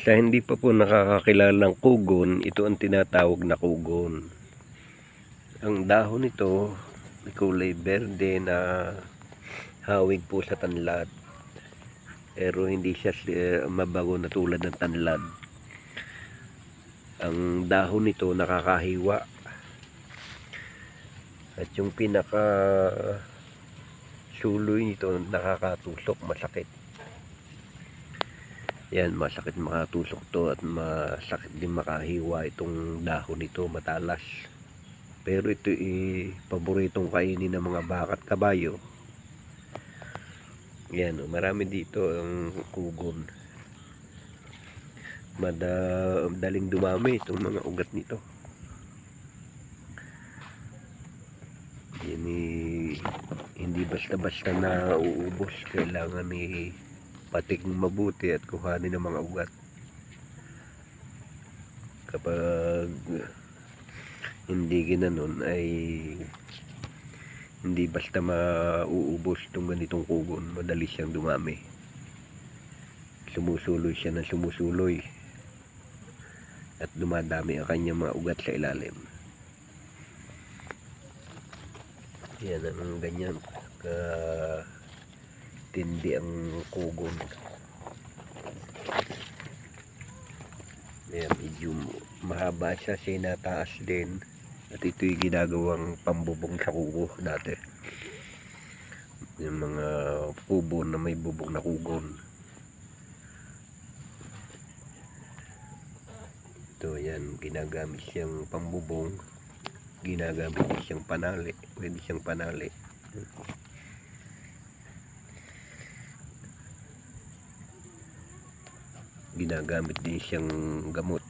Sa hindi pa po nakakakilalang kugon, ito ang tinatawag na kugon. Ang dahon nito, may kulay berde na hawig po sa tanlad. Pero hindi siya eh, mabago na tulad ng tanlad. Ang dahon nito nakakahiwa. At yung pinaka suloy nito nakakatusok, masakit. Yan, masakit makatusok to at masakit din makahiwa itong dahon nito, matalas. Pero ito i paboritong kainin ng mga baka at kabayo. Yan, oh, marami dito ang kugon. Madaling dumami itong mga ugat nito. Yan eh, hindi basta-basta na uubos. Kailangan eh, patik mabuti at kuhanin ng mga ugat. Kapag hindi ginanon ay hindi basta mauubos itong ganitong kugon, madali siyang dumami. Sumusuloy siya ng sumusuloy at dumadami ang kanyang mga ugat sa ilalim. Yan ang ganyan ka tindi ang kugon. Ayan, medyo mahaba siya, sinataas din. At ito'y ginagawang pambubong sa kugo dati. Yung mga kubo na may bubong na kugon. Ito, yan, ginagamit siyang pambubong. Ginagamit siyang panali. Pwede siyang panali. Ginagamit din siyang gamot.